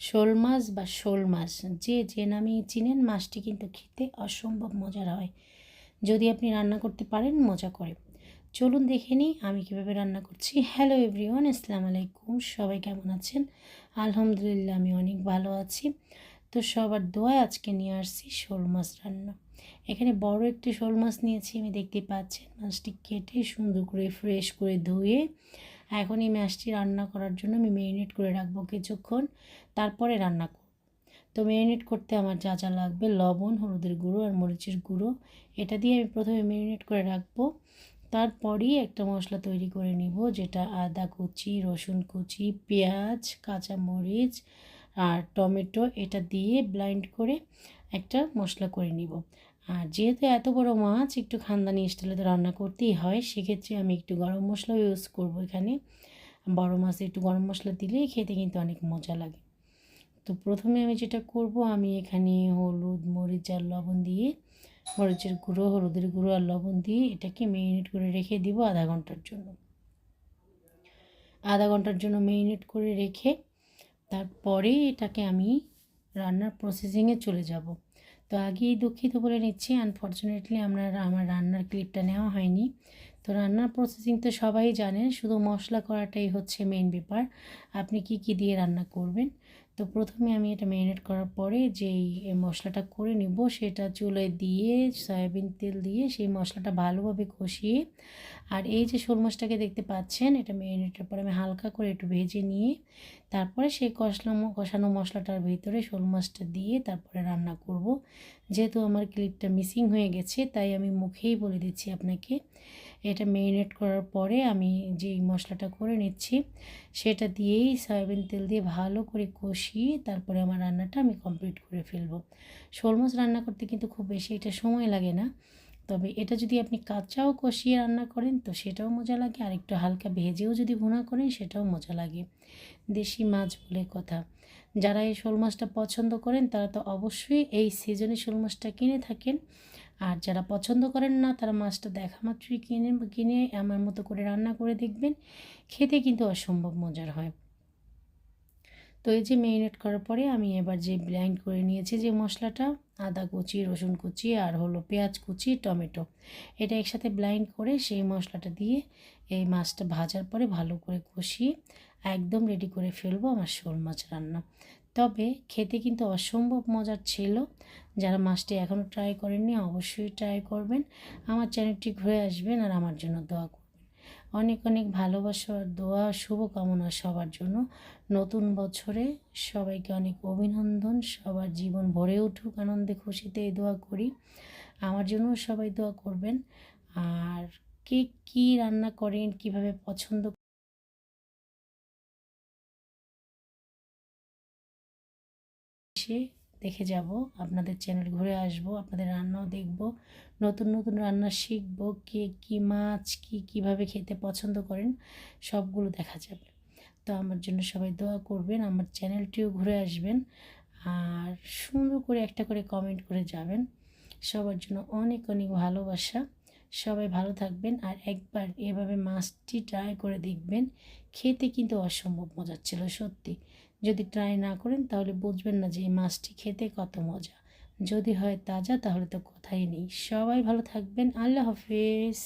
শোল মাছ বা শোল মাছ, যে যে নামে চিনেন মাছটি কিন্তু খেতে অসম্ভব মজার হয়। যদি আপনি রান্না করতে পারেন, মজা করে। চলুন দেখে নিই আমি কীভাবে রান্না করছি। হ্যালো এভরিওয়ান, আসসালামু আলাইকুম। সবাই কেমন আছেন? আলহামদুলিল্লাহ, আমি অনেক ভালো আছি। তো সবার দোয়ায় আজকে নিয়ে আসছি শোল মাছ রান্না। এখানে বড় একটি শোল মাছ নিয়েছি, আমি দেখতে পাচ্ছেন। মাছটি কেটে সুন্দর করে ফ্রেশ করে ধুয়ে এখন এই মাছটি রান্না করার জন্য আমি ম্যারিনেট করে রাখব কিছুক্ষণ, তারপরে রান্না করব। তো ম্যারিনেট করতে আমার যা যা লাগবে, লবণ, হলুদের গুঁড়ো আর মরিচের গুঁড়ো, এটা দিয়ে আমি প্রথমে ম্যারিনেট করে রাখব। তারপরই একটা মশলা তৈরি করে নিব, যেটা আদা কুচি, রসুন কুচি, পেঁয়াজ কাঁচামরিচ আর টমেটো, এটা দিয়ে ব্লাইন্ড করে একটা মশলা করে নিব। আর যেহেতু এত বড় মাছ, একটু খানদানি স্টাইলে তো রান্না করতেই হয়, সেক্ষেত্রে আমি একটু গরম মশলাও ইউজ করব এখানে। বড় মাছে একটু গরম মশলা দিলেই খেতে কিন্তু অনেক মজা লাগে। তো প্রথমে আমি যেটা করব, আমি এখানে হলুদ, মরিচ আর লবণ দিয়ে, মরিচের গুঁড়ো, হলুদের গুঁড়ো আর লবণ দিয়ে এটাকে মেরিনেট করে রেখে দিব আধা ঘণ্টার জন্য। আধা ঘণ্টার জন্য মেরিনেট করে রেখে, তারপরে এটাকে আমি রান্নার প্রসেসিংয়ে চলে যাব। তো আগেই দুঃখিত বলে নিচ্ছি। আনফর্চুনেটলি আমরা আমার রান্নার ক্লিপটা নেওয়া হয়নি। তো রান্নার প্রসেসিং তো সবাই জানেন, শুধু মশলা করাটাই হচ্ছে মেন ব্যাপার। আপনি কি কি দিয়ে রান্না করবেন? তো প্রথমে আমি এটা ম্যারিনেট করার পরে যেই মশলাটা করে নিব, সেটা চুলে দিয়ে, সয়াবিন তেল দিয়ে সেই মশলাটা ভালোভাবে কষিয়ে, আর এই যে শোল মাছটাকে দেখতে পাচ্ছেন, এটা ম্যারিনেটের পরে আমি হালকা করে একটু ভেজে নিয়ে, তারপরে সেই কষলা কষানো মশলাটার ভিতরে শোল মাছটা দিয়ে তারপরে রান্না করব। যেহেতু আমার ক্লিপটা মিসিং হয়ে গেছে, তাই আমি মুখেই বলে দিচ্ছি আপনাকে। এটা মেরিনেট করার পরে আমি যে মশলাটা করে নিচ্ছি, সেটা দিয়েই সয়াবিন তেল দিয়ে ভালো করে কষিয়ে তারপরে আমার রান্নাটা আমি কমপ্লিট করে ফেলব। শোল মাছ রান্না করতে কিন্তু খুব বেশি এটা সময় লাগে না। তবে এটা যদি আপনি কাঁচাও কষিয়ে রান্না করেন, তো সেটাও মজা লাগে। আর একটু হালকা ভেজেও যদি ভুনা করেন, সেটাও মজা লাগে। দেশি মাছ বলে কথা। যারা এই শোল মাছটা পছন্দ করেন, তারা তো অবশ্যই এই সিজনে শোল মাছটা কিনে থাকেন। আর যারা পছন্দ করেন না, তারা মাছটা দেখা মাত্রই কিনে কিনে আমার মতো করে রান্না করে দেখবেন। খেতে কিন্তু অসম্ভব মজার হয়। তো এই যে মেরিনেট করার পরে আমি এবার যে ব্লাইন্ড করে নিয়েছি যে মশলাটা আদা কুচি, রসুন কুচি আর হলো পেঁয়াজ কুচি, টমেটো। এটা একসাথে ব্লাইন্ড করে সেই মশলাটা দিয়ে এই মাছটা ভাজার পরে ভালো করে কষিয়ে একদম রেডি করে ফেলব আমার শোল মাছ রান্না। তবে খেতে কিন্তু অসম্ভব মজার ছিল। যারা মাছটি এখনও ট্রাই করেননি অবশ্যই ট্রাই করবেন। আমার চ্যানেলটি ঘুরে আসবেন আর আমার জন্য দোয়া করবেন। অনেক অনেক ভালোবাসা, দোয়া, শুভকামনা সবার জন্য। নতুন বছরে সবাইকে অনেক অভিনন্দন। সবার জীবন ভরে উঠুক, আনন্দে, খুশিতে এই দোয়া করি। আমার জন্য সবাই দোয়া করবেন। আর কে কী রান্না করেন, কীভাবে পছন্দ এসে দেখে যাব, আপনাদের চ্যানেল ঘুরে আসব, আপনাদের রান্নাও দেখব, নতুন নতুন রান্না শিখব, কে কী মাছ, কি, কীভাবে খেতে পছন্দ করেন, সবগুলো দেখা যাবে। তো আমার জন্য সবাই দোয়া করবেন, আমার চ্যানেলটিও ঘুরে আসবেন, আর সুন্দর করে একটা করে কমেন্ট করে যাবেন। সবার জন্য অনেক অনেক ভালোবাসা। সবাই ভালো থাকবেন আর একবার এভাবে মাছটি ট্রাই করে দেখবেন, খেতে কিন্তু অসম্ভব মজার ছিল, সত্যি। যদি ট্রাই না করেন তাহলে বুঝবেন না যে এই মাছটি খেতে কত মজা। যদি হয় তাজা তাহলে তো কথাই নেই। সবাই ভালো থাকবেন। আল্লাহ হাফেজ।